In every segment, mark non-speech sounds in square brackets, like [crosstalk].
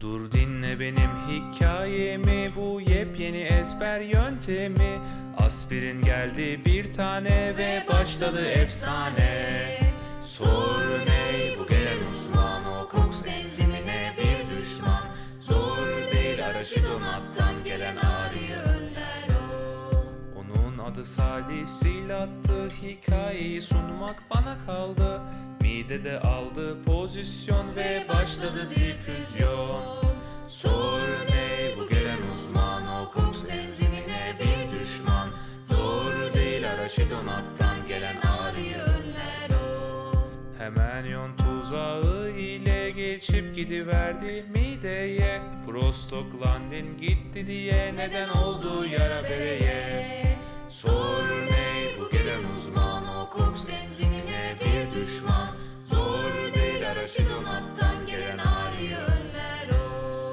Dur dinle benim hikayemi bu yepyeni ezber yöntemi. Aspirin geldi bir tane ve başladı efsane. Sor ney bu gelen uzman o koks enzimine bir düşman. Zor değil araşidomattan gelen ağrıyı önler o. Onun adı Salih Silattı hikayeyi sunmak bana kaldı Midede aldı pozisyon ve başladı difüzyon. Sor ney bu gelen uzman o koks enzimine bir düşman. Zor değil araşidomattan gelen ağrıyı önler o. Hemen yon tuzağı ile geçip gidiverdi mideye. Prostoklandin gitti diye neden oldu yara bereye? Sor ney bu gelen uzman araşidomattan gelen ağrıyı önler o.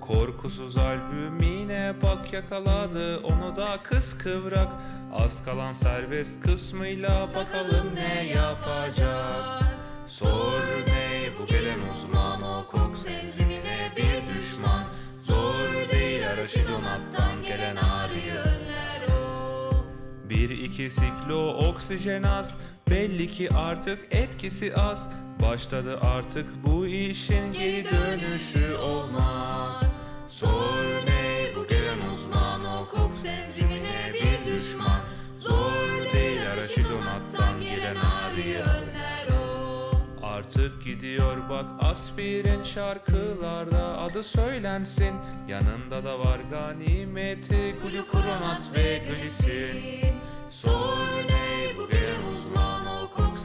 Korkusuz albümine bak yakaladı onu da kız kıvrak. Az kalan serbest kısmıyla bakalım ne yapacak. Sor ney bu gelen uzman o koks enzimine bir düşman. Zor değil araşidomattan gelen ağrıyı önler o. Bir iki siklo oksijenaz Belli ki artık etkisi az. Başladı artık bu işin geri dönüşü olmaz. Sor ney bu gelen uzman? O koks enzimine bir düşman. Zor değil araşidomattan gelen ağrıyı önler o. Artık gidiyor bak aspirin şarkılarda adı söylensin. Yanında da var ganimeti glukuronat ve glisin Sor ney bu gelen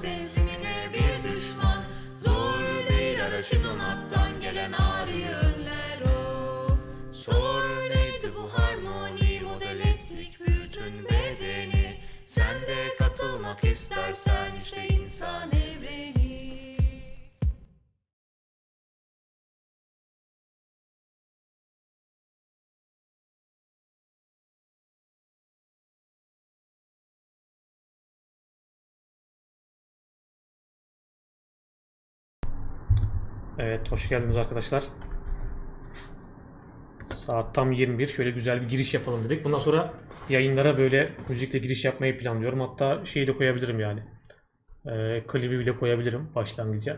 o koks enzimine bir düşman. Zor değil araşidomattan gelen ağrıyı önler o. Sor neydi bu harmoni? Model ettik bütün bedeni. Sen de katılmak istersen işte insan Evet, hoş geldiniz arkadaşlar. Saat tam 21. Şöyle güzel bir giriş yapalım dedik. Bundan sonra yayınlara böyle müzikle giriş yapmayı planlıyorum. Hatta şeyi de koyabilirim yani. Ee, klibi bile koyabilirim başlangıca.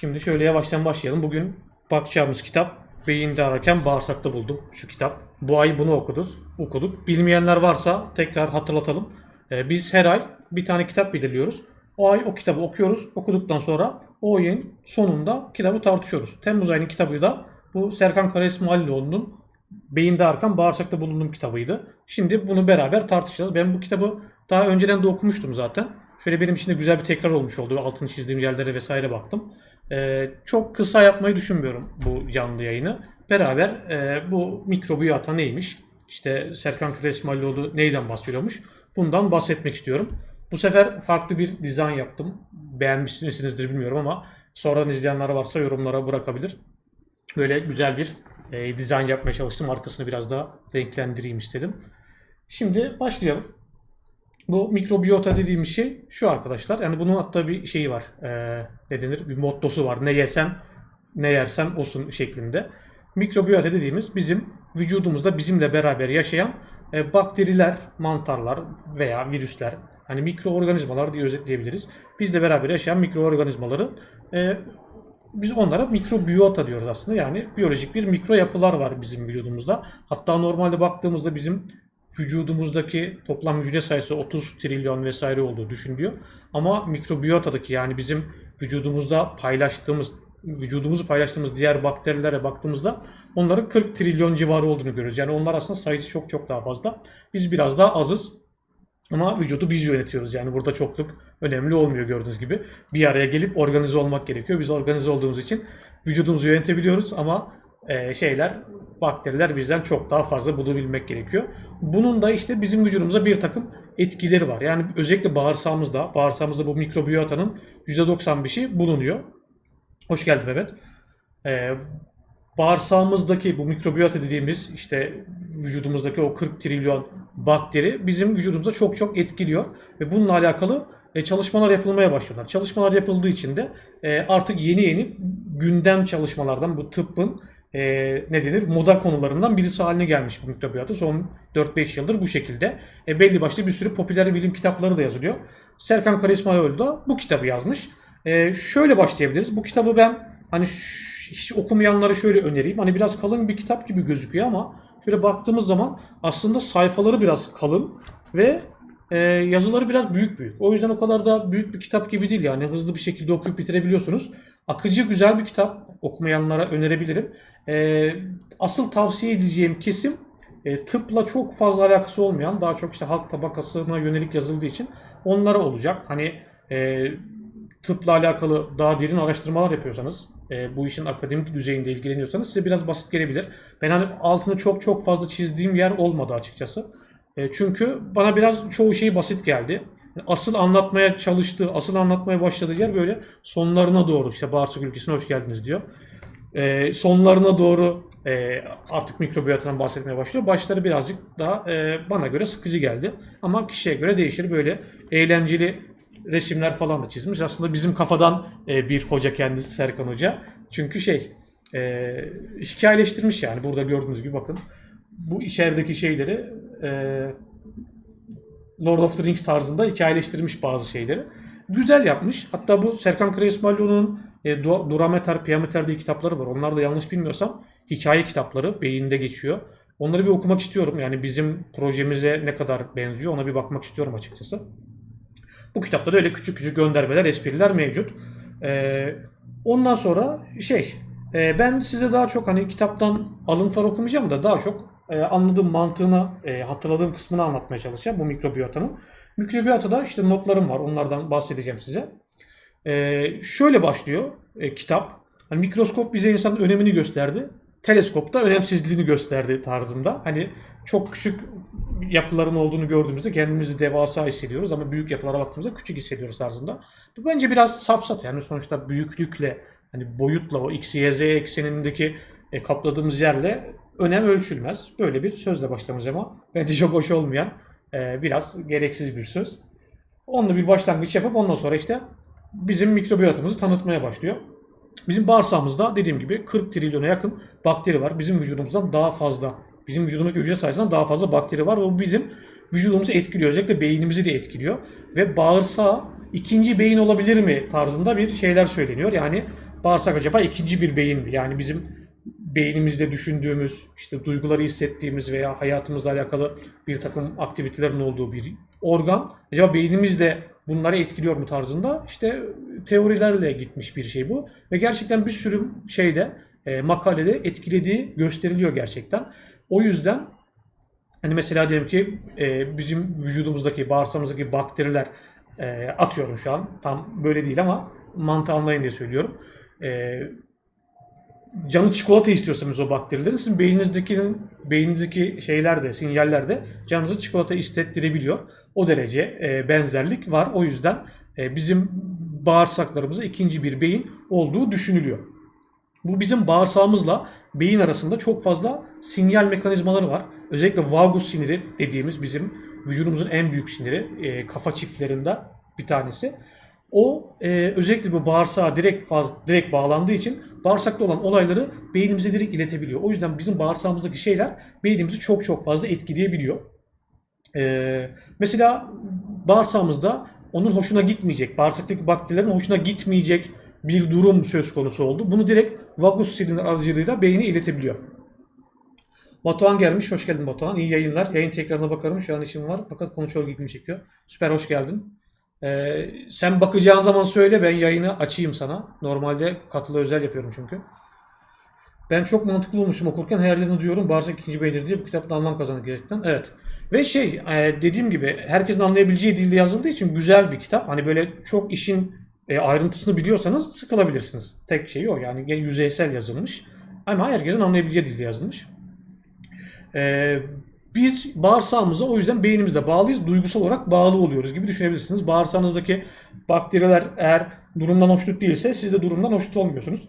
Şimdi şöyle yavaştan başlayalım. Bugün bakacağımız kitap Beyinde ararken bağırsakta buldum şu kitap. Bu ay bunu okuduk. okuduk. Bilmeyenler varsa tekrar hatırlatalım. Ee, biz her ay bir tane kitap belirliyoruz. O ay o kitabı okuyoruz. Okuduktan sonra o ayın sonunda kitabı tartışıyoruz. Temmuz ayının kitabı da bu Serkan Kara İsmailoğlu'nun Beyinde Arkan Bağırsakta Bulundum kitabıydı. Şimdi bunu beraber tartışacağız. Ben bu kitabı daha önceden de okumuştum zaten. Şöyle benim için de güzel bir tekrar olmuş oldu. Altını çizdiğim yerlere vesaire baktım. Ee, çok kısa yapmayı düşünmüyorum bu canlı yayını. Beraber e, bu mikrobiyata neymiş? İşte Serkan Kara İsmailoğlu neyden bahsediyormuş? Bundan bahsetmek istiyorum. Bu sefer farklı bir dizayn yaptım. Beğenmişsinizdir bilmiyorum ama sonradan izleyenler varsa yorumlara bırakabilir. Böyle güzel bir e, dizayn yapmaya çalıştım. Arkasını biraz daha renklendireyim istedim. Şimdi başlayalım. Bu mikrobiyota dediğimiz şey şu arkadaşlar. Yani bunun hatta bir şeyi var. E, ne denir? Bir mottosu var. Ne yesen ne yersen olsun şeklinde. Mikrobiyota dediğimiz bizim vücudumuzda bizimle beraber yaşayan e, bakteriler, mantarlar veya virüsler hani mikroorganizmalar diye özetleyebiliriz. Bizle beraber yaşayan mikroorganizmaları e, biz onlara mikrobiyota diyoruz aslında. Yani biyolojik bir mikro yapılar var bizim vücudumuzda. Hatta normalde baktığımızda bizim vücudumuzdaki toplam hücre sayısı 30 trilyon vesaire olduğu düşünülüyor. Ama mikrobiyotadaki yani bizim vücudumuzda paylaştığımız vücudumuzu paylaştığımız diğer bakterilere baktığımızda onların 40 trilyon civarı olduğunu görüyoruz. Yani onlar aslında sayısı çok çok daha fazla. Biz biraz daha azız. Ama vücudu biz yönetiyoruz. Yani burada çokluk önemli olmuyor gördüğünüz gibi. Bir araya gelip organize olmak gerekiyor. Biz organize olduğumuz için vücudumuzu yönetebiliyoruz ama e, şeyler bakteriler bizden çok daha fazla bunu bilmek gerekiyor. Bunun da işte bizim vücudumuza bir takım etkileri var. Yani özellikle bağırsağımızda, bağırsağımızda bu mikrobiyotanın %95'i bulunuyor. Hoş geldin Mehmet. Ee, bağırsağımızdaki bu mikrobiyota dediğimiz işte vücudumuzdaki o 40 trilyon bakteri bizim vücudumuza çok çok etkiliyor. Ve bununla alakalı e, çalışmalar yapılmaya başlıyorlar. Çalışmalar yapıldığı için de e, artık yeni yeni gündem çalışmalardan bu tıbbın e, ne denir moda konularından birisi haline gelmiş bu mikrobiyatı. Son 4-5 yıldır bu şekilde. E, belli başlı bir sürü popüler bilim kitapları da yazılıyor. Serkan Karismayoğlu da bu kitabı yazmış. E, şöyle başlayabiliriz. Bu kitabı ben hani hiç okumayanlara şöyle önereyim. Hani biraz kalın bir kitap gibi gözüküyor ama şöyle baktığımız zaman aslında sayfaları biraz kalın ve e, yazıları biraz büyük büyük. O yüzden o kadar da büyük bir kitap gibi değil yani hızlı bir şekilde okuyup bitirebiliyorsunuz. Akıcı güzel bir kitap okumayanlara önerebilirim. E, asıl tavsiye edeceğim kesim e, tıpla çok fazla alakası olmayan daha çok işte halk tabakasına yönelik yazıldığı için onlara olacak. Hani e, tıpla alakalı daha derin araştırmalar yapıyorsanız, e, bu işin akademik düzeyinde ilgileniyorsanız size biraz basit gelebilir. Ben hani altını çok çok fazla çizdiğim yer olmadı açıkçası. E, çünkü bana biraz çoğu şey basit geldi. Asıl anlatmaya çalıştığı, asıl anlatmaya başladığı yer böyle sonlarına doğru işte bağırsak ülkesine hoş geldiniz diyor. E, sonlarına doğru e, artık mikrobiyatından bahsetmeye başlıyor. Başları birazcık daha e, bana göre sıkıcı geldi. Ama kişiye göre değişir. Böyle eğlenceli resimler falan da çizmiş. Aslında bizim kafadan e, bir hoca kendisi Serkan Hoca. Çünkü şey e, hikayeleştirmiş yani burada gördüğünüz gibi bakın. Bu içerideki şeyleri e, Lord of the Rings tarzında hikayeleştirmiş bazı şeyleri. Güzel yapmış. Hatta bu Serkan Kreismalio'nun e, Du- Durameter, Piameter diye kitapları var. Onlar da yanlış bilmiyorsam hikaye kitapları beyinde geçiyor. Onları bir okumak istiyorum. Yani bizim projemize ne kadar benziyor ona bir bakmak istiyorum açıkçası. Bu kitapta da öyle küçük küçük göndermeler, espriler mevcut. Ee, ondan sonra şey, e, ben size daha çok hani kitaptan alıntılar okumayacağım da daha çok e, anladığım mantığını, e, hatırladığım kısmını anlatmaya çalışacağım bu mikrobiyotanın. Mikrobiyotada işte notlarım var, onlardan bahsedeceğim size. E, şöyle başlıyor e, kitap. Hani mikroskop bize insanın önemini gösterdi. Teleskop da önemsizliğini gösterdi tarzında. Hani çok küçük yapıların olduğunu gördüğümüzde kendimizi devasa hissediyoruz ama büyük yapılara baktığımızda küçük hissediyoruz tarzında. Bu bence biraz safsat yani sonuçta büyüklükle hani boyutla o x, y, z eksenindeki e, kapladığımız yerle önem ölçülmez. Böyle bir sözle başlamış ama bence çok hoş olmayan e, biraz gereksiz bir söz. Onunla bir başlangıç yapıp ondan sonra işte bizim mikrobiyatımızı tanıtmaya başlıyor. Bizim bağırsağımızda dediğim gibi 40 trilyona yakın bakteri var. Bizim vücudumuzdan daha fazla, bizim vücudumuzdaki hücre sayısından daha fazla bakteri var ve bu bizim vücudumuzu etkiliyor. Özellikle beynimizi de etkiliyor. Ve bağırsağı ikinci beyin olabilir mi tarzında bir şeyler söyleniyor. Yani bağırsak acaba ikinci bir beyin mi? Yani bizim beynimizde düşündüğümüz, işte duyguları hissettiğimiz veya hayatımızla alakalı bir takım aktivitelerin olduğu bir organ. Acaba beynimizde bunları etkiliyor mu tarzında işte teorilerle gitmiş bir şey bu. Ve gerçekten bir sürü şeyde e, makalede etkilediği gösteriliyor gerçekten. O yüzden hani mesela diyelim ki e, bizim vücudumuzdaki, bağırsağımızdaki bakteriler e, atıyorum şu an. Tam böyle değil ama mantığı anlayın diye söylüyorum. E, canı çikolata istiyorsanız o bakterilerin sizin beyninizdeki beyninizdeki şeyler de sinyaller de canınızı çikolata istettirebiliyor. O derece e, benzerlik var. O yüzden e, bizim bağırsaklarımıza ikinci bir beyin olduğu düşünülüyor. Bu bizim bağırsağımızla beyin arasında çok fazla sinyal mekanizmaları var. Özellikle vagus siniri dediğimiz bizim vücudumuzun en büyük siniri e, kafa çiftlerinden bir tanesi. O e, özellikle bu bağırsağa direkt faz, direkt bağlandığı için bağırsakta olan olayları beynimize direkt iletebiliyor. O yüzden bizim bağırsağımızdaki şeyler beynimizi çok çok fazla etkileyebiliyor. E, mesela bağırsağımızda onun hoşuna gitmeyecek, bağırsaktaki bakterilerin hoşuna gitmeyecek bir durum söz konusu oldu. Bunu direkt vagus siniri aracılığıyla beyne iletebiliyor. Batuhan gelmiş. Hoş geldin Batuhan. İyi yayınlar. Yayın tekrarına bakarım. Şu an işim var. Fakat konu çok ilgimi çekiyor. Süper hoş geldin. Ee, sen bakacağın zaman söyle ben yayını açayım sana. Normalde katılı özel yapıyorum çünkü. Ben çok mantıklı olmuşum okurken yerden diyorum bağırsak ikinci beyindir diye bu kitapta anlam kazandık gerçekten. Evet. Ve şey e, dediğim gibi herkesin anlayabileceği dilde yazıldığı için güzel bir kitap. Hani böyle çok işin e, ayrıntısını biliyorsanız sıkılabilirsiniz. Tek şey o yani yüzeysel yazılmış. Ama herkesin anlayabileceği dilde yazılmış. Ee, biz bağırsağımıza o yüzden beynimizde bağlıyız. Duygusal olarak bağlı oluyoruz gibi düşünebilirsiniz. Bağırsağınızdaki bakteriler eğer durumdan hoşnut değilse siz de durumdan hoşnut olmuyorsunuz.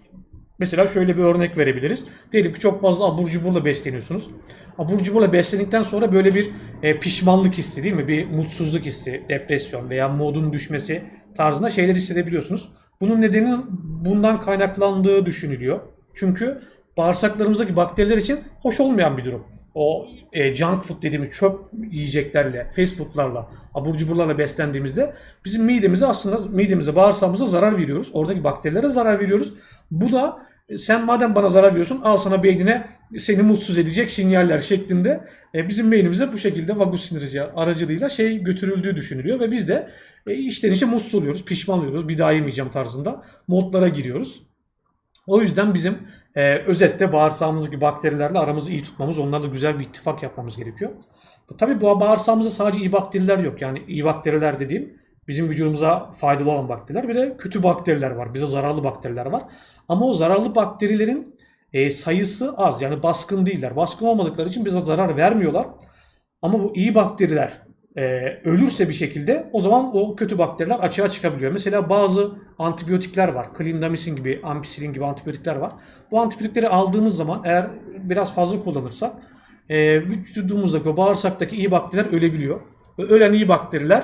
Mesela şöyle bir örnek verebiliriz. Diyelim ki çok fazla abur cuburla besleniyorsunuz. Abur cuburla beslendikten sonra böyle bir e, pişmanlık hissi değil mi? Bir mutsuzluk hissi, depresyon veya modun düşmesi tarzında şeyler hissedebiliyorsunuz. Bunun nedeni bundan kaynaklandığı düşünülüyor. Çünkü bağırsaklarımızdaki bakteriler için hoş olmayan bir durum. O e, junk food dediğimiz çöp yiyeceklerle, fast foodlarla, abur cuburlarla beslendiğimizde bizim midemize aslında midemize, bağırsağımıza zarar veriyoruz. Oradaki bakterilere zarar veriyoruz. Bu da e, sen madem bana zarar veriyorsun al sana beynine seni mutsuz edecek sinyaller şeklinde e, bizim beynimize bu şekilde vagus siniri aracılığıyla şey götürüldüğü düşünülüyor ve biz de e, içten içe mutsuz oluyoruz, pişman oluyoruz, bir daha yemeyeceğim tarzında modlara giriyoruz. O yüzden bizim e, özetle bağırsağımızdaki bakterilerle aramızı iyi tutmamız, onlarla güzel bir ittifak yapmamız gerekiyor. Tabii bu bağırsağımızda sadece iyi bakteriler yok. Yani iyi bakteriler dediğim bizim vücudumuza faydalı olan bakteriler bir de kötü bakteriler var. Bize zararlı bakteriler var. Ama o zararlı bakterilerin e, sayısı az. Yani baskın değiller. Baskın olmadıkları için bize zarar vermiyorlar. Ama bu iyi bakteriler e, ölürse bir şekilde o zaman o kötü bakteriler açığa çıkabiliyor. Mesela bazı antibiyotikler var. Clindamycin gibi, ampicillin gibi antibiyotikler var. Bu antibiyotikleri aldığımız zaman eğer biraz fazla kullanırsak e, vücudumuzdaki o bağırsaktaki iyi bakteriler ölebiliyor. Ve ölen iyi bakteriler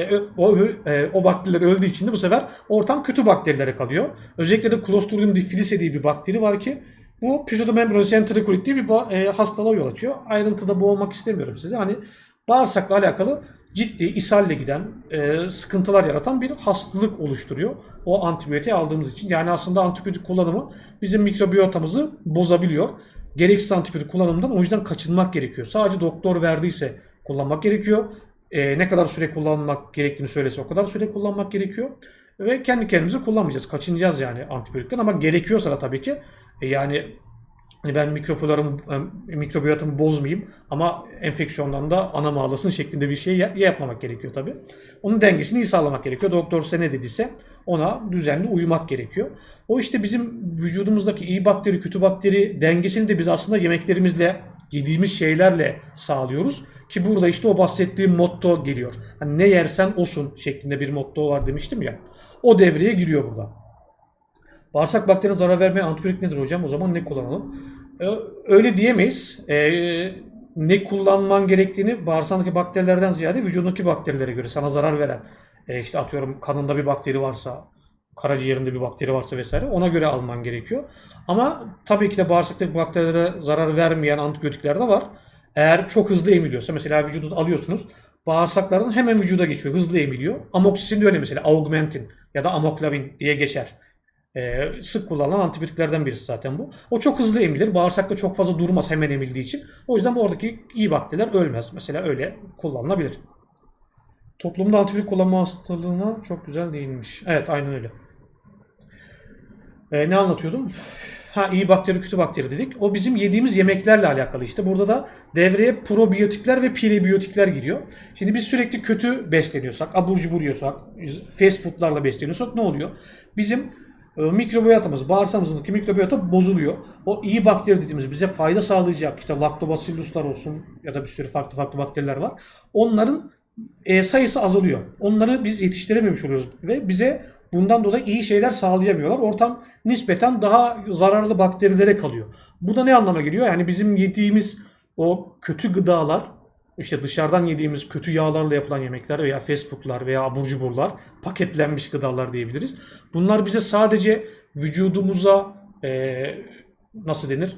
e, o, e, o bakteriler öldüğü için de bu sefer ortam kötü bakterilere kalıyor. Özellikle de Clostridium difficile diye bir bakteri var ki bu Pseudomembranosus entericulitis diye bir e, hastalığa yol açıyor. Ayrıntıda boğulmak istemiyorum size. Hani bağırsakla alakalı ciddi ishalle giden e, sıkıntılar yaratan bir hastalık oluşturuyor. O antibiyotiği aldığımız için. Yani aslında antibiyotik kullanımı bizim mikrobiyotamızı bozabiliyor. Gereksiz antibiyotik kullanımından o yüzden kaçınmak gerekiyor. Sadece doktor verdiyse kullanmak gerekiyor. E, ne kadar süre kullanmak gerektiğini söylese o kadar süre kullanmak gerekiyor. Ve kendi kendimize kullanmayacağız. Kaçınacağız yani antibiyotikten ama gerekiyorsa da tabii ki e, yani Hani ben mikrofloramı, e, mikrobiyatımı bozmayayım ama enfeksiyondan da anam ağlasın şeklinde bir şey ya- yapmamak gerekiyor tabii. Onun dengesini iyi sağlamak gerekiyor. Doktor size ne dediyse ona düzenli uyumak gerekiyor. O işte bizim vücudumuzdaki iyi bakteri, kötü bakteri dengesini de biz aslında yemeklerimizle, yediğimiz şeylerle sağlıyoruz. Ki burada işte o bahsettiğim motto geliyor. Hani ne yersen olsun şeklinde bir motto var demiştim ya. O devreye giriyor burada. Bağırsak bakterine zarar vermeyen antibiyotik nedir hocam? O zaman ne kullanalım? Ee, Öyle diyemeyiz. Ee, ne kullanman gerektiğini bağırsağındaki bakterilerden ziyade vücudundaki bakterilere göre sana zarar veren e, işte atıyorum kanında bir bakteri varsa karaciğerinde bir bakteri varsa vesaire ona göre alman gerekiyor. Ama tabii ki de bağırsaktaki bakterilere zarar vermeyen antibiyotikler de var. Eğer çok hızlı emiliyorsa mesela vücudu alıyorsunuz bağırsaklardan hemen vücuda geçiyor. Hızlı emiliyor. Amoksisin de öyle mesela augmentin ya da amoklavin diye geçer. Ee, sık kullanılan antibiyotiklerden birisi zaten bu. O çok hızlı emilir. Bağırsakta çok fazla durmaz hemen emildiği için. O yüzden bu oradaki iyi bakteriler ölmez. Mesela öyle kullanılabilir. Toplumda antibiyotik kullanma hastalığına çok güzel değinmiş. Evet aynen öyle. Ee, ne anlatıyordum? Ha iyi bakteri kötü bakteri dedik. O bizim yediğimiz yemeklerle alakalı işte. Burada da devreye probiyotikler ve prebiyotikler giriyor. Şimdi biz sürekli kötü besleniyorsak, abur cubur yiyorsak, fast foodlarla besleniyorsak ne oluyor? Bizim e, mikrobiyotamız, bağırsağımızdaki mikrobiyota bozuluyor. O iyi bakteri dediğimiz bize fayda sağlayacak işte laktobacilluslar olsun ya da bir sürü farklı farklı bakteriler var. Onların e, sayısı azalıyor. Onları biz yetiştirememiş oluyoruz ve bize bundan dolayı iyi şeyler sağlayamıyorlar. Ortam nispeten daha zararlı bakterilere kalıyor. Bu da ne anlama geliyor? Yani bizim yediğimiz o kötü gıdalar, işte dışarıdan yediğimiz kötü yağlarla yapılan yemekler veya fast foodlar veya abur cuburlar, paketlenmiş gıdalar diyebiliriz. Bunlar bize sadece vücudumuza e, nasıl denir?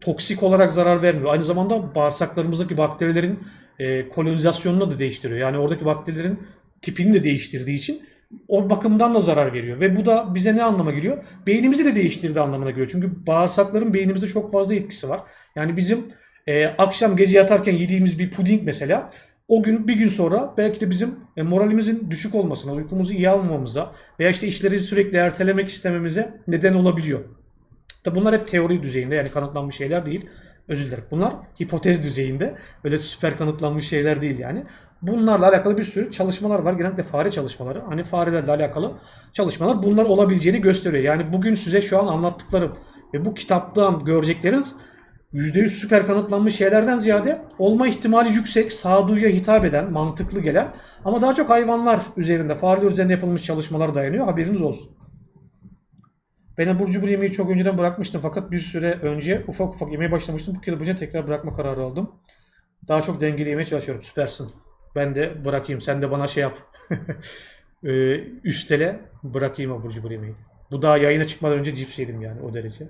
Toksik olarak zarar vermiyor. Aynı zamanda bağırsaklarımızdaki bakterilerin e, kolonizasyonunu da değiştiriyor. Yani oradaki bakterilerin tipini de değiştirdiği için o bakımdan da zarar veriyor. Ve bu da bize ne anlama geliyor? Beynimizi de değiştirdiği anlamına geliyor. Çünkü bağırsakların beynimizde çok fazla etkisi var. Yani bizim e, akşam gece yatarken yediğimiz bir puding mesela o gün bir gün sonra belki de bizim e, moralimizin düşük olmasına, uykumuzu iyi almamamıza veya işte işleri sürekli ertelemek istememize neden olabiliyor. Tabi bunlar hep teori düzeyinde yani kanıtlanmış şeyler değil. Özür dilerim. Bunlar hipotez düzeyinde. Böyle süper kanıtlanmış şeyler değil yani. Bunlarla alakalı bir sürü çalışmalar var. Genellikle fare çalışmaları. Hani farelerle alakalı çalışmalar bunlar olabileceğini gösteriyor. Yani bugün size şu an anlattıklarım ve bu kitaptan görecekleriniz %100 süper kanıtlanmış şeylerden ziyade olma ihtimali yüksek, sağduyuya hitap eden, mantıklı gelen ama daha çok hayvanlar üzerinde, fareler üzerinde yapılmış çalışmalar dayanıyor. Haberiniz olsun. Ben abur cubur yemeği çok önceden bırakmıştım fakat bir süre önce ufak ufak yemeye başlamıştım. Bu kere boyunca tekrar bırakma kararı aldım. Daha çok dengeli yemeye çalışıyorum. Süpersin. Ben de bırakayım. Sen de bana şey yap. [laughs] Ee, üstele bırakayım abur cubur yemeği. Bu daha yayına çıkmadan önce cips yedim yani o derece.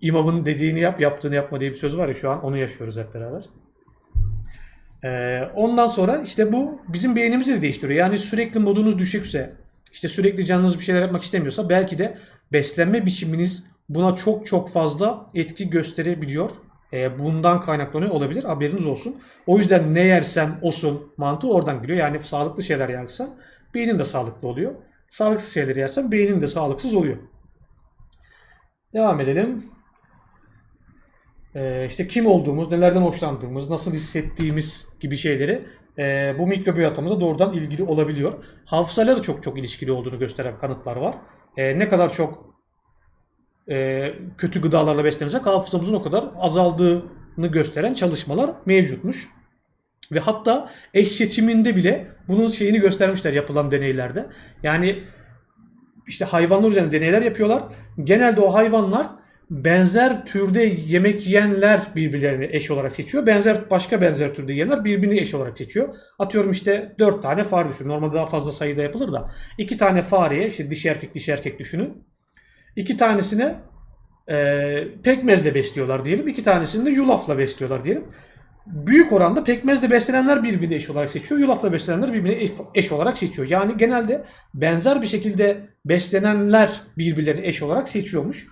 İmamın dediğini yap, yaptığını yapma diye bir söz var ya şu an onu yaşıyoruz hep beraber. Ee, ondan sonra işte bu bizim beynimizi de değiştiriyor. Yani sürekli modunuz düşükse, işte sürekli canınız bir şeyler yapmak istemiyorsa belki de beslenme biçiminiz buna çok çok fazla etki gösterebiliyor. Ee, bundan kaynaklanıyor olabilir. Haberiniz olsun. O yüzden ne yersen olsun mantığı oradan geliyor. Yani sağlıklı şeyler yersen beynin de sağlıklı oluyor. Sağlıksız şeyler yersen beynin de sağlıksız oluyor. Devam edelim. Ee, işte kim olduğumuz, nelerden hoşlandığımız, nasıl hissettiğimiz gibi şeyleri e, bu mikrobiyotamıza doğrudan ilgili olabiliyor. Hafızayla da çok çok ilişkili olduğunu gösteren kanıtlar var. E, ne kadar çok e, kötü gıdalarla beslenirsek hafızamızın o kadar azaldığını gösteren çalışmalar mevcutmuş. Ve hatta eş seçiminde bile bunun şeyini göstermişler yapılan deneylerde. Yani işte hayvanlar üzerinde deneyler yapıyorlar. Genelde o hayvanlar benzer türde yemek yiyenler birbirlerini eş olarak seçiyor. Benzer başka benzer türde yiyenler birbirini eş olarak seçiyor. Atıyorum işte 4 tane fare düşün. Normalde daha fazla sayıda yapılır da. 2 tane fareye işte dişi erkek dişi erkek düşünün. 2 tanesine e, pekmezle besliyorlar diyelim. 2 tanesini de yulafla besliyorlar diyelim. Büyük oranda pekmezle beslenenler birbirini eş olarak seçiyor. Yulafla beslenenler birbirini eş, olarak seçiyor. Yani genelde benzer bir şekilde beslenenler birbirlerini eş olarak seçiyormuş.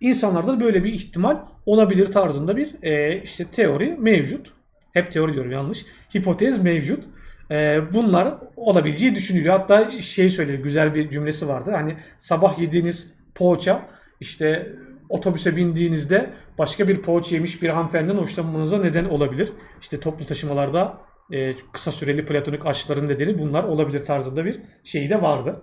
İnsanlarda da böyle bir ihtimal olabilir tarzında bir e, işte teori mevcut. Hep teori diyorum yanlış. Hipotez mevcut. E, bunlar olabileceği düşünülüyor. Hatta şey söyledi güzel bir cümlesi vardı. Hani sabah yediğiniz poğaça işte otobüse bindiğinizde başka bir poğaça yemiş bir hanımefendiden hoşlanmanıza neden olabilir. İşte toplu taşımalarda e, kısa süreli platonik aşkların nedeni bunlar olabilir tarzında bir şey de vardı.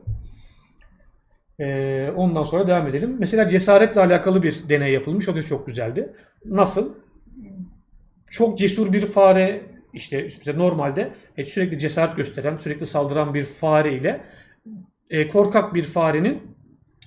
Ee, ondan sonra devam edelim. Mesela cesaretle alakalı bir deney yapılmış. O da çok güzeldi. Nasıl? Çok cesur bir fare işte mesela normalde e, sürekli cesaret gösteren, sürekli saldıran bir fare ile e, korkak bir farenin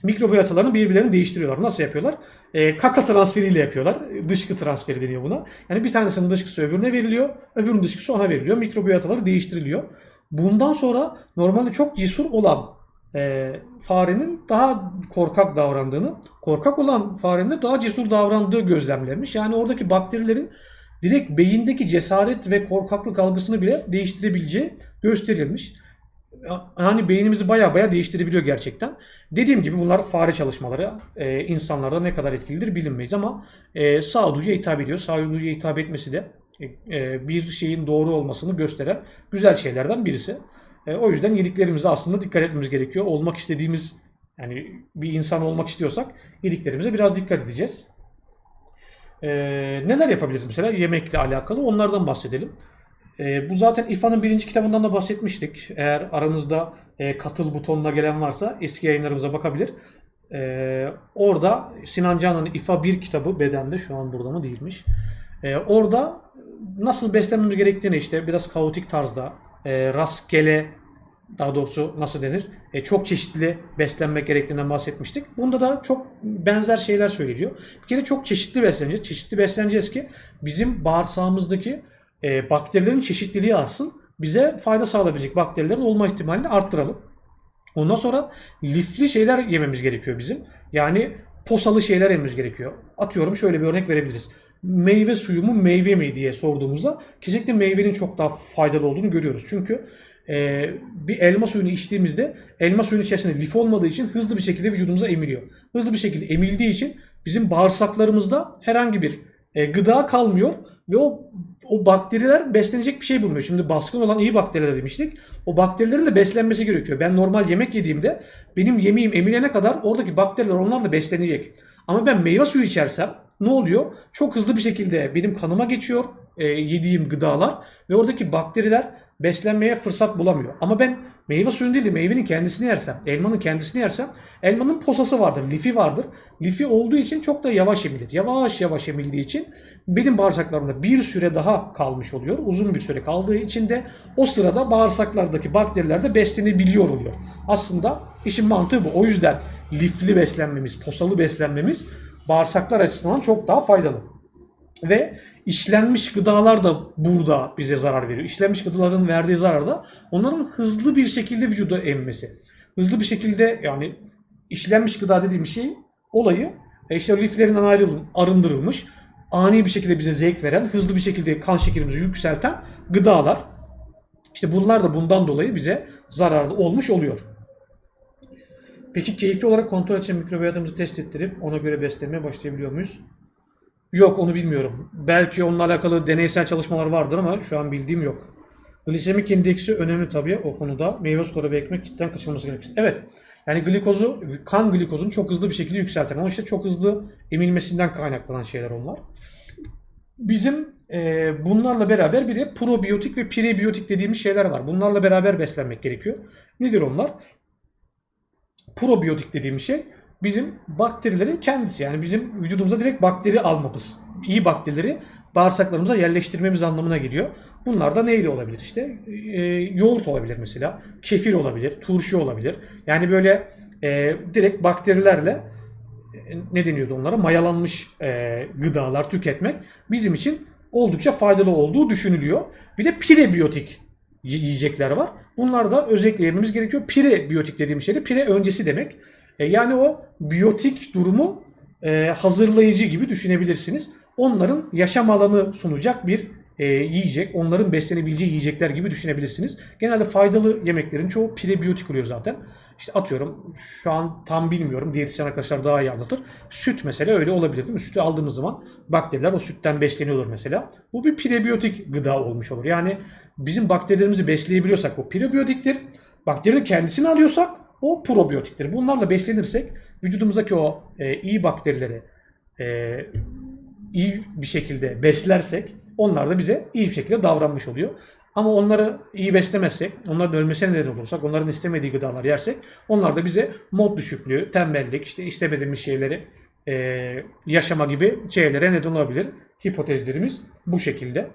mikrobiyatalarını birbirlerini değiştiriyorlar. Nasıl yapıyorlar? E, kaka transferiyle yapıyorlar. Dışkı transferi deniyor buna. Yani bir tanesinin dışkısı öbürüne veriliyor, öbürünün dışkısı ona veriliyor. Mikrobiyataları değiştiriliyor. Bundan sonra normalde çok cesur olan e, farenin daha korkak davrandığını, korkak olan farenin de daha cesur davrandığı gözlemlenmiş. Yani oradaki bakterilerin direkt beyindeki cesaret ve korkaklık algısını bile değiştirebileceği gösterilmiş. Yani beynimizi baya baya değiştirebiliyor gerçekten. Dediğim gibi bunlar fare çalışmaları. Ee, insanlarda ne kadar etkilidir bilinmeyiz ama e, sağduyuya hitap ediyor. Sağduyuya hitap etmesi de e, bir şeyin doğru olmasını gösteren güzel şeylerden birisi. E, o yüzden yediklerimize aslında dikkat etmemiz gerekiyor. Olmak istediğimiz yani bir insan olmak istiyorsak yediklerimize biraz dikkat edeceğiz. E, neler yapabiliriz mesela yemekle alakalı onlardan bahsedelim. E, bu zaten İFA'nın birinci kitabından da bahsetmiştik. Eğer aranızda e, katıl butonuna gelen varsa eski yayınlarımıza bakabilir. E, orada Sinan Canan'ın İFA 1 kitabı bedende şu an burada mı değilmiş. E, orada nasıl beslenmemiz gerektiğini işte biraz kaotik tarzda e, rastgele daha doğrusu nasıl denir? E, çok çeşitli beslenmek gerektiğinden bahsetmiştik. Bunda da çok benzer şeyler söyleniyor. Bir kere çok çeşitli besleneceğiz. Çeşitli besleneceğiz ki bizim bağırsağımızdaki e, bakterilerin çeşitliliği artsın. Bize fayda sağlayabilecek bakterilerin olma ihtimalini arttıralım. Ondan sonra lifli şeyler yememiz gerekiyor bizim. Yani posalı şeyler yememiz gerekiyor. Atıyorum şöyle bir örnek verebiliriz. Meyve suyu mu meyve mi diye sorduğumuzda kesinlikle meyvenin çok daha faydalı olduğunu görüyoruz. Çünkü e, bir elma suyunu içtiğimizde elma suyunun içerisinde lif olmadığı için hızlı bir şekilde vücudumuza emiliyor. Hızlı bir şekilde emildiği için bizim bağırsaklarımızda herhangi bir e, gıda kalmıyor ve o o bakteriler beslenecek bir şey bulmuyor. Şimdi baskın olan iyi bakteriler demiştik. O bakterilerin de beslenmesi gerekiyor. Ben normal yemek yediğimde benim yemeğim emilene kadar oradaki bakteriler onlarla beslenecek. Ama ben meyve suyu içersem ne oluyor? Çok hızlı bir şekilde benim kanıma geçiyor e, yediğim gıdalar ve oradaki bakteriler beslenmeye fırsat bulamıyor. Ama ben meyve suyunu değil de meyvenin kendisini yersem, elmanın kendisini yersem elmanın posası vardır, lifi vardır. Lifi olduğu için çok da yavaş emilir. Yavaş yavaş emildiği için benim bağırsaklarımda bir süre daha kalmış oluyor. Uzun bir süre kaldığı için de o sırada bağırsaklardaki bakteriler de beslenebiliyor oluyor. Aslında işin mantığı bu. O yüzden lifli beslenmemiz, posalı beslenmemiz bağırsaklar açısından çok daha faydalı. Ve işlenmiş gıdalar da burada bize zarar veriyor. İşlenmiş gıdaların verdiği zarar da onların hızlı bir şekilde vücuda emmesi. Hızlı bir şekilde yani işlenmiş gıda dediğim şey olayı e, işte liflerinden ayrılın, arındırılmış, ani bir şekilde bize zevk veren, hızlı bir şekilde kan şekerimizi yükselten gıdalar. İşte bunlar da bundan dolayı bize zararlı olmuş oluyor. Peki keyfi olarak kontrol için mikrobiyatımızı test ettirip ona göre beslemeye başlayabiliyor muyuz? Yok onu bilmiyorum. Belki onunla alakalı deneysel çalışmalar vardır ama şu an bildiğim yok. Glisemik indeksi önemli tabii o konuda. Meyve suları ve ekmek cidden kaçırılması gerekir. Evet. Yani glikozu, kan glikozunu çok hızlı bir şekilde yükselten ama işte çok hızlı emilmesinden kaynaklanan şeyler onlar. Bizim e, bunlarla beraber bir de probiyotik ve prebiyotik dediğimiz şeyler var. Bunlarla beraber beslenmek gerekiyor. Nedir onlar? Probiyotik dediğimiz şey bizim bakterilerin kendisi. Yani bizim vücudumuza direkt bakteri almamız. iyi bakterileri bağırsaklarımıza yerleştirmemiz anlamına geliyor. Bunlar da neyle olabilir? İşte e, yoğurt olabilir mesela. Kefir olabilir. Turşu olabilir. Yani böyle e, direkt bakterilerle e, ne deniyordu onlara? Mayalanmış e, gıdalar tüketmek bizim için oldukça faydalı olduğu düşünülüyor. Bir de prebiyotik yiyecekler var. Bunlar da özellikle yememiz gerekiyor. Prebiyotik dediğim şey de pire öncesi demek. E, yani o biyotik durumu e, hazırlayıcı gibi düşünebilirsiniz. Onların yaşam alanı sunacak bir e, yiyecek, onların beslenebileceği yiyecekler gibi düşünebilirsiniz. Genelde faydalı yemeklerin çoğu prebiyotik oluyor zaten. İşte atıyorum şu an tam bilmiyorum. Diyetisyen arkadaşlar daha iyi anlatır. Süt mesela öyle olabilir değil mi? Sütü aldığımız zaman bakteriler o sütten besleniyorlar mesela. Bu bir prebiyotik gıda olmuş olur. Yani bizim bakterilerimizi besleyebiliyorsak o prebiyotiktir. Bakterinin kendisini alıyorsak o probiyotiktir. Bunlarla beslenirsek vücudumuzdaki o e, iyi bakterileri e, iyi bir şekilde beslersek onlar da bize iyi bir şekilde davranmış oluyor. Ama onları iyi beslemezsek, onların ölmesine neden olursak, onların istemediği gıdalar yersek onlar da bize mod düşüklüğü, tembellik, işte istemediğimiz şeyleri e, yaşama gibi şeylere neden olabilir. Hipotezlerimiz bu şekilde.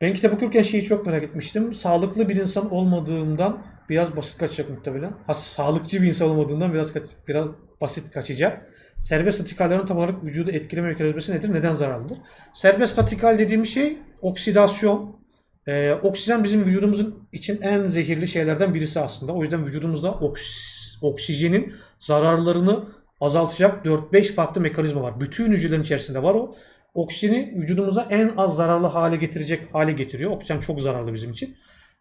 Ben kitap okurken şeyi çok merak etmiştim. Sağlıklı bir insan olmadığımdan biraz basit kaçacak muhtemelen. Ha, sağlıkçı bir insan olmadığından biraz kaç- biraz basit kaçacak. Serbest radikallerin tam olarak vücudu etkileme mekanizması nedir? Neden zararlıdır? Serbest radikal dediğimiz şey oksidasyon. Ee, oksijen bizim vücudumuzun için en zehirli şeylerden birisi aslında. O yüzden vücudumuzda oks- oksijenin zararlarını azaltacak 4-5 farklı mekanizma var. Bütün hücrelerin içerisinde var o. Oksijeni vücudumuza en az zararlı hale getirecek hale getiriyor. Oksijen çok zararlı bizim için.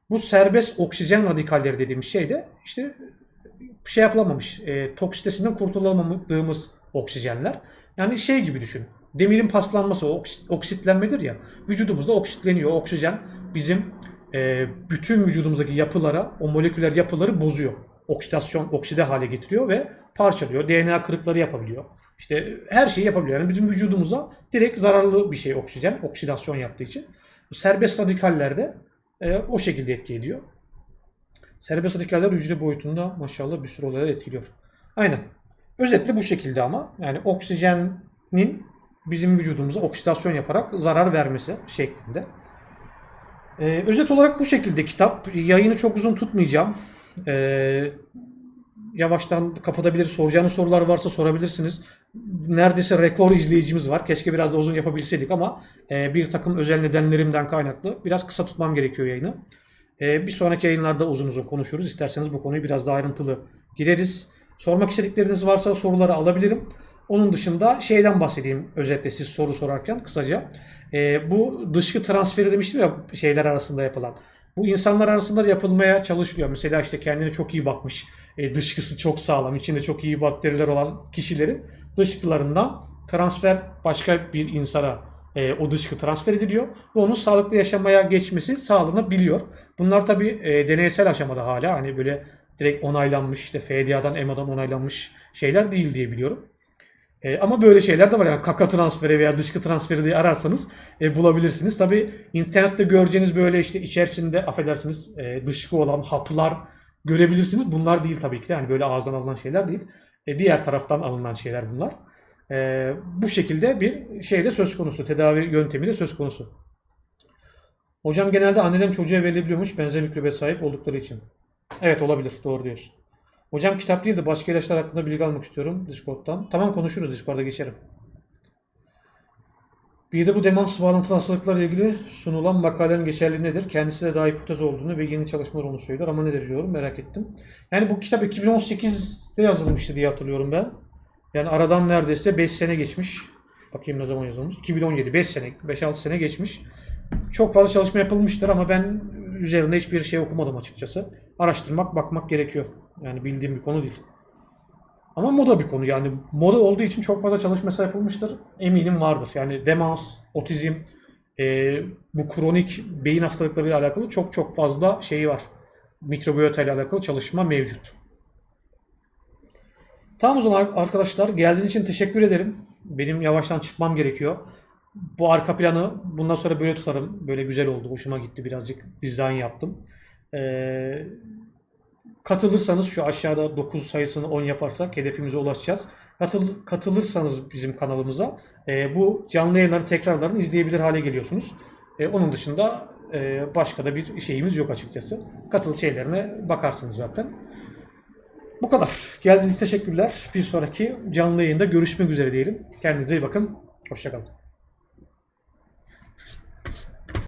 Bu serbest oksijen radikalleri dediğimiz şey de işte şey yapılamamış, e, toksitesinden kurtulamadığımız oksijenler. Yani şey gibi düşün. Demirin paslanması, oks- oksitlenmedir ya. Vücudumuzda oksitleniyor. Oksijen bizim e, bütün vücudumuzdaki yapılara, o moleküler yapıları bozuyor. Oksidasyon, okside hale getiriyor ve parçalıyor. DNA kırıkları yapabiliyor. İşte her şeyi yapabiliyor. Yani bizim vücudumuza direkt zararlı bir şey oksijen, oksidasyon yaptığı için. Serbest radikaller de e, o şekilde etki ediyor. Serbest radikaller hücre boyutunda maşallah bir sürü olaylar etkiliyor. Aynen. Özetle bu şekilde ama yani oksijenin bizim vücudumuza oksidasyon yaparak zarar vermesi şeklinde. Ee, özet olarak bu şekilde kitap. Yayını çok uzun tutmayacağım. Ee, yavaştan kapatabilir. Soracağınız sorular varsa sorabilirsiniz. Neredeyse rekor izleyicimiz var. Keşke biraz da uzun yapabilseydik ama e, bir takım özel nedenlerimden kaynaklı biraz kısa tutmam gerekiyor yayını. Ee, bir sonraki yayınlarda uzun uzun konuşuruz. İsterseniz bu konuyu biraz daha ayrıntılı gireriz. Sormak istedikleriniz varsa soruları alabilirim. Onun dışında şeyden bahsedeyim özetle siz soru sorarken kısaca. Ee, bu dışkı transferi demiştim ya şeyler arasında yapılan. Bu insanlar arasında yapılmaya çalışılıyor. Mesela işte kendine çok iyi bakmış, e, dışkısı çok sağlam, içinde çok iyi bakteriler olan kişilerin dışkılarından transfer başka bir insana e, o dışkı transfer ediliyor ve onun sağlıklı yaşamaya geçmesi sağlanabiliyor. Bunlar tabi deneysel aşamada hala hani böyle direkt onaylanmış işte FDA'dan EMA'dan onaylanmış şeyler değil diye biliyorum. E, ama böyle şeyler de var yani kaka transferi veya dışkı transferi diye ararsanız e, bulabilirsiniz. Tabi internette göreceğiniz böyle işte içerisinde affedersiniz e, dışkı olan haplar görebilirsiniz. Bunlar değil tabii ki de yani böyle ağızdan alınan şeyler değil. E, diğer taraftan alınan şeyler bunlar. E, bu şekilde bir şey de söz konusu. Tedavi yöntemi de söz konusu. Hocam genelde anneden çocuğa verilebiliyormuş benzer mikrobiyat sahip oldukları için. Evet olabilir. Doğru diyorsun. Hocam kitap değil de başka ilaçlar hakkında bilgi almak istiyorum Discord'dan. Tamam konuşuruz Discord'a geçerim. Bir de bu demans bağlantılı hastalıklarla ilgili sunulan makalenin geçerliliği nedir? Kendisi de daha hipotez olduğunu ve yeni çalışmalar onu söylüyor ama nedir diyorum merak ettim. Yani bu kitap 2018'de yazılmıştı diye hatırlıyorum ben. Yani aradan neredeyse 5 sene geçmiş. Bakayım ne zaman yazılmış. 2017, 5 sene, 5-6 sene geçmiş. Çok fazla çalışma yapılmıştır ama ben üzerinde hiçbir şey okumadım açıkçası. Araştırmak, bakmak gerekiyor. Yani bildiğim bir konu değil. Ama moda bir konu yani moda olduğu için çok fazla çalışması yapılmıştır. Eminim vardır. Yani demans, otizm, e, bu kronik beyin hastalıklarıyla alakalı çok çok fazla şeyi var. Mikrobiyota ile alakalı çalışma mevcut. Tamam o zaman arkadaşlar geldiğiniz için teşekkür ederim. Benim yavaştan çıkmam gerekiyor. Bu arka planı bundan sonra böyle tutarım. Böyle güzel oldu. Hoşuma gitti. Birazcık dizayn yaptım. Ee, katılırsanız şu aşağıda 9 sayısını 10 yaparsak hedefimize ulaşacağız. Katıl, katılırsanız bizim kanalımıza e, bu canlı yayınların tekrarlarını izleyebilir hale geliyorsunuz. E, onun dışında e, başka da bir şeyimiz yok açıkçası. Katıl şeylerine bakarsınız zaten. Bu kadar. Geldiğiniz teşekkürler. Bir sonraki canlı yayında görüşmek üzere diyelim. Kendinize iyi bakın. Hoşçakalın.